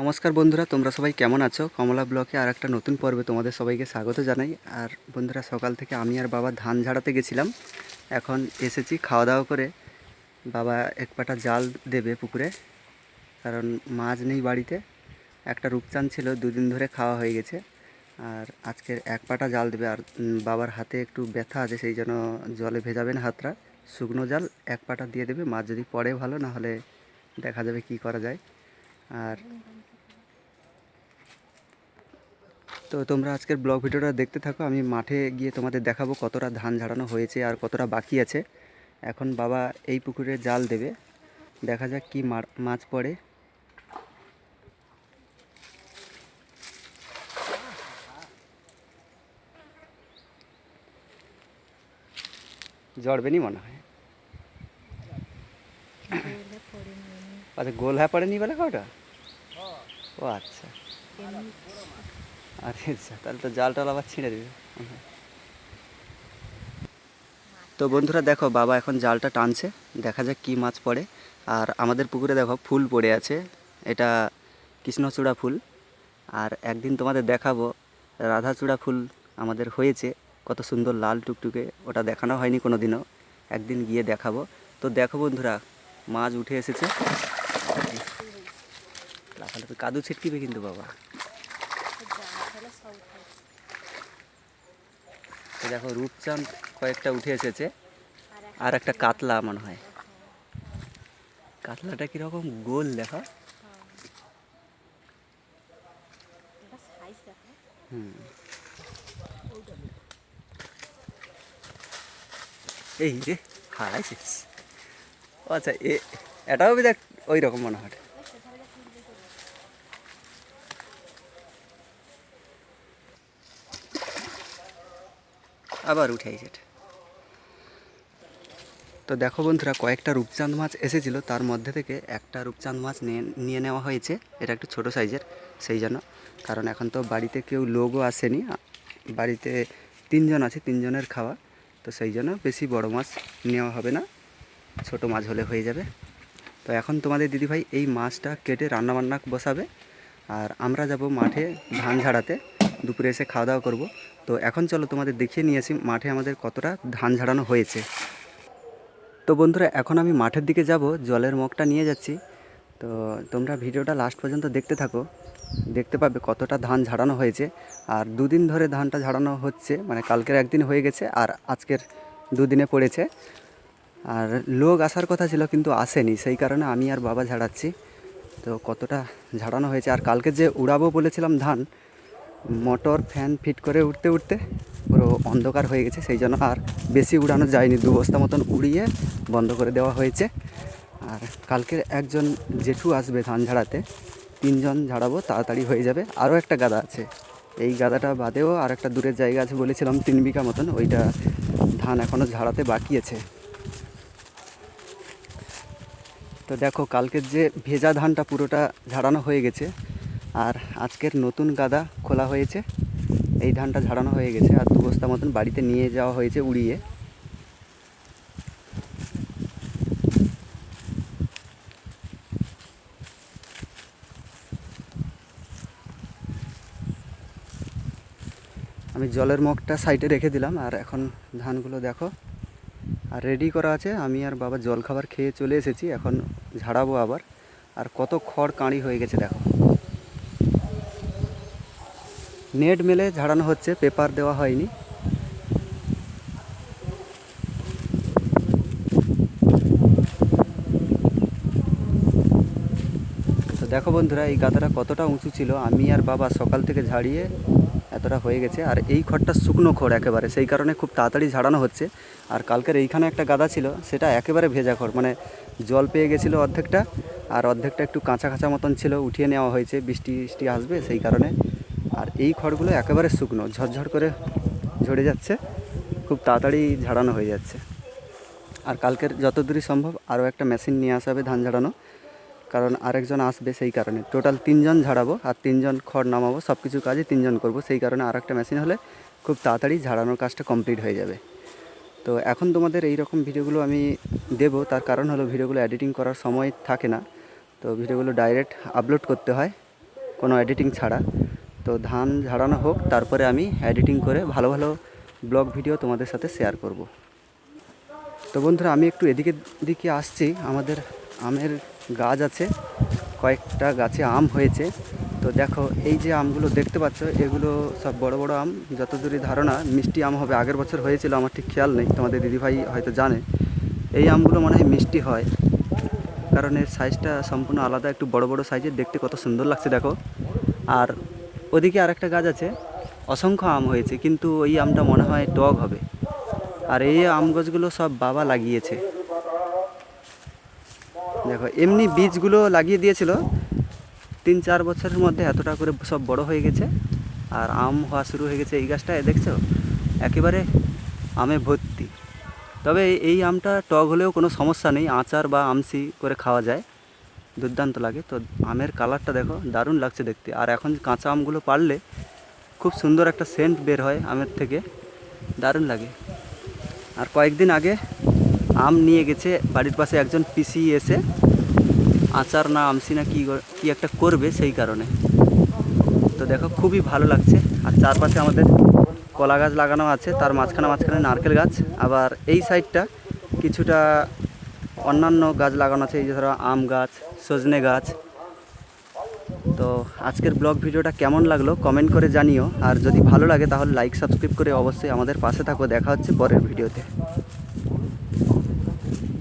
নমস্কার বন্ধুরা, তোমরা সবাই কেমন আছো? কমলা ব্লকে আর একটা নতুন পর্বে তোমাদের সবাইকে স্বাগত জানাই। আর বন্ধুরা, সকাল থেকে আমি আর বাবা ধান ঝাড়াতে গেছিলাম। এখন এসেছি খাওয়া দাওয়া করে। বাবা এক পাটা জাল দেবে পুকুরে, কারণ মাছ নেই বাড়িতে। একটা রূপচাঁদ ছিল, দুদিন ধরে খাওয়া হয়ে গেছে। আর আজকের এক পাটা জাল দেবে। আর বাবার হাতে একটু ব্যথা আছে, সেই জন্য জলে ভেজাবেন হাতটা। শুকনো জাল এক পাটা দিয়ে দেবে। মাছ যদি পড়ে ভালো, না হলে দেখা যাবে কি করা যায়। আর তো তোমরা আজকের ব্লগ ভিডিওটা দেখতে থাকো। আমি মাঠে গিয়ে তোমাদের দেখাবো কতটা ধান ঝাড়ানো হয়েছে আর কতটা বাকি আছে। এখন বাবা এই পুকুরে জাল দেবে। দেখা যাক কি মাছ পড়ে। জড়বে নি মনে হয়? আচ্ছা গোল হ্যাঁ পড়েনি বলে কটা ও আচ্ছা। আরে তাহলে তো জাল টাল আবার ছিঁড়ে দেবে। তো বন্ধুরা দেখো, বাবা এখন জালটা টানছে, দেখা যাক কী মাছ পড়ে। আর আমাদের পুকুরে দেখো, ফুল পড়ে আছে। এটা কৃষ্ণচূড়া ফুল। আর একদিন তোমাদের দেখাবো, রাধাচূড়া ফুল আমাদের হয়েছে। কত সুন্দর লাল টুকটুকে, ওটা দেখানো হয়নি কোনো দিনও একদিন গিয়ে দেখাবো। তো দেখো বন্ধুরা, মাছ উঠে এসেছে। কাদু ছিটকিবে কিন্তু বাবা তো দেখো, রূপচাঁদ কয়েকটা উঠে এসেছে। আর একটা কাতলা মনে হয়। কাতলাটা কীরকম গোল, দেখো। হুম। এই রে হারাইছিস। আচ্ছা এ, এটাও দেখ ওই রকম মনে হয়। আবার উঠে আইছে তো দেখো বন্ধুরা, কয়েকটা রূপচাঁদ মাছ এসেছিল। তার মধ্যে থেকে একটা রূপচাঁদ মাছ নিয়ে নিয়ে নেওয়া হয়েছে। এটা একটু ছোট সাইজের, সেই জন্য। কারণ এখন তো বাড়িতে কেউ লোকও আসেনি। বাড়িতে তিনজন আছে, তিনজনের খাওয়া। তো সেই জন্য বেশি বড় মাছ নেওয়া হবে না। ছোট মাছ হলে হয়ে যাবে। তো এখন তোমাদের দিদিভাই এই মাছটা কেটে রান্নাবান্না বসাবে। আর আমরা যাব মাঠে ধান ঝাড়াতে। দুপুরে এসে খাওয়া দাওয়া করব। তো এখন চলো তোমাদের দেখিয়ে নিয়ে আসি মাঠে আমাদের কতটা ধান ঝাড়ানো হয়েছে। তো বন্ধুরা, এখন আমি মাঠের দিকে যাব, জলের মগটা নিয়ে যাচ্ছি। তো তোমরা ভিডিওটা লাস্ট পর্যন্ত দেখতে থাকো। দেখতে পাবে কতটা ধান ঝাড়ানো হয়েছে। আর দুদিন ধরে ধানটা ঝাড়ানো হচ্ছে মানে কালকের একদিন হয়ে গেছে, আর আজকের দুদিনে পড়েছে। আর লোক আসার কথা ছিল, কিন্তু আসেনি। সেই কারণে আমি আর বাবা ঝাড়াচ্ছি। তো কতটা ঝাড়ানো হয়েছে। আর কালকে যে উড়াবো বলেছিলাম ধান মোটর ফ্যান ফিট করে উঠতে উঠতে পুরো অন্ধকার হয়ে গেছে, সেই জন্য আর বেশি উড়ানো যায়নি, দু বস্তা মতন উড়িয়ে বন্ধ করে দেওয়া হয়েছে। আর কালকে একজন জেঠু আসবে ধান ঝাড়াতে তিনজন ঝাড়াবো, তাড়াতাড়ি হয়ে যাবে। আরও একটা গাদা আছে, এই গাদাটা বাদেও আর একটা দূরের জায়গা আছে বলেছিলাম, তিন বিঘা মতন, ওইটা ধান এখনও ঝাড়াতে বাকি আছে। তো দেখো, কালকের যে ভেজা ধানটা পুরোটা ঝাড়ানো হয়ে গেছে আর আজকের নতুন গাদা খোলা হয়েছে। এই ধানটা ঝাড়ানো হয়ে গেছে আর দু বস্তা মতন বাড়িতে নিয়ে যাওয়া হয়েছে উড়িয়ে। আমি জলের মগটা সাইডে রেখে দিলাম আর এখন ধানগুলো দেখো। আর রেডি করা আছে। আমি আর বাবা জল খাবার খেয়ে চলে এসেছি। এখন ঝাড়াবো আবার। আর কত খড় কাঁড়ি হয়ে গেছে দেখো। নেট মেলে ঝাড়ানো হচ্ছে, পেপার দেওয়া হয়নি। তো দেখো বন্ধুরা, এই গাদাটা কতটা উঁচু ছিল। আমি আর বাবা সকাল থেকে ঝাড়িয়ে এতটা হয়ে গেছে। আর এই খড়টা শুকনো খড় একেবারে, সেই কারণে খুব তাড়াতাড়ি ঝাড়ানো হচ্ছে। আর কালকের এইখানে একটা গাদা ছিল, সেটা একেবারে ভেজা খড় মানে জল পেয়ে গেছিল অর্ধেকটা, আর অর্ধেকটা একটু কাঁচা কাঁচা মতন ছিল, উঠিয়ে নেওয়া হয়েছে বৃষ্টি বৃষ্টি আসবে, সেই কারণে এই খড়গুলো একেবারে শুকনো, ঝরঝর করে ঝরে যাচ্ছে, খুব তাড়াতাড়ি ঝাড়ানো হয়ে যাচ্ছে। আর কালকের যত দূরই সম্ভব আরও একটা মেশিন নিয়ে আসা হবে ধান ঝাড়ানো, কারণ আরেকজন আসবে সেই কারণে। টোটাল তিনজন ঝাড়াবো আর তিনজন খড় নামাবো সব কিছু কাজই তিনজন করব, সেই কারণে আর একটা মেশিন হলে খুব তাড়াতাড়ি ঝাড়ানোর কাজটা কমপ্লিট হয়ে যাবে। তো এখন তোমাদের এই রকম ভিডিওগুলো আমি দেবো, তার কারণ হলো ভিডিওগুলো এডিটিং করার সময় থাকে না। তো ভিডিওগুলো ডাইরেক্ট আপলোড করতে হয়, কোনো এডিটিং ছাড়া। তো ধান ঝাড়ানো হোক, তারপরে আমি এডিটিং করে ভালো ভালো ব্লগ ভিডিও তোমাদের সাথে শেয়ার করব। তো বন্ধুরা, আমি একটু এদিকে দিকে আসছি। আমাদের আমের গাছ আছে, কয়েকটা গাছে আম হয়েছে। তো দেখো, এই যে আমগুলো দেখতে পাচ্ছ, এগুলো সব বড় বড় আম। যতদূরই ধারণা, মিষ্টি আম হবে। আগের বছর হয়েছিল, আমার ঠিক খেয়াল নেই। তোমাদের দিদিভাই হয়তো জানে। এই আমগুলো মনে হয় মিষ্টি হয়। কারণ এর সাইজটা সম্পূর্ণ আলাদা, একটু বড় বড় সাইজের দেখতে কত সুন্দর লাগছে, দেখো। আর ওদিকে আরেকটা গাছ আছে, অসংখ্য আম হয়েছে, কিন্তু ওই আমটা মনে হয় টক হবে। আর এই আম গাছগুলো সব বাবা লাগিয়েছে। দেখো, এমনি বীজগুলো লাগিয়ে দিয়েছিল, তিন চার বছরের মধ্যে এতটা করে সব বড় হয়ে গেছে, আর আম হওয়া শুরু হয়ে গেছে এই গাছটা দেখছ? একেবারে আমে ভর্তি। তবে এই আমটা টক হলেও কোনো সমস্যা নেই, আচার বা আমসি করে খাওয়া যায়। দুর্দান্ত লাগে। তো আমের কালারটা দেখো, দারুণ লাগছে দেখতে। আর এখন কাঁচা আমগুলো পারলে খুব সুন্দর একটা সেন্ট বের হয় আমের থেকে। দারুণ লাগে। আর কয়েকদিন আগে আম নিয়ে গেছে, বাড়ির পাশে একজন পিসি এসে। আচার না আমসি না কী কী একটা করবে সেই কারণে। তো দেখো, খুবই ভালো লাগছে। আর চারপাশে আমাদের কলা গাছ লাগানো আছে, তার মাঝখানে মাঝখানে নারকেল গাছ। আবার এই সাইডটা কিছুটা অন্যান্য গাছ লাগানো আছে, এই যে ধরো আম গাছ, সজনে গাছ। তো আজকের ব্লগ ভিডিওটা কেমন লাগল কমেন্ট করে জানিও। আর যদি ভালো লাগে তাহলে লাইক সাবস্ক্রাইব করে অবশ্যই আমাদের পাশে থাকো। দেখা হচ্ছে পরের ভিডিওতে।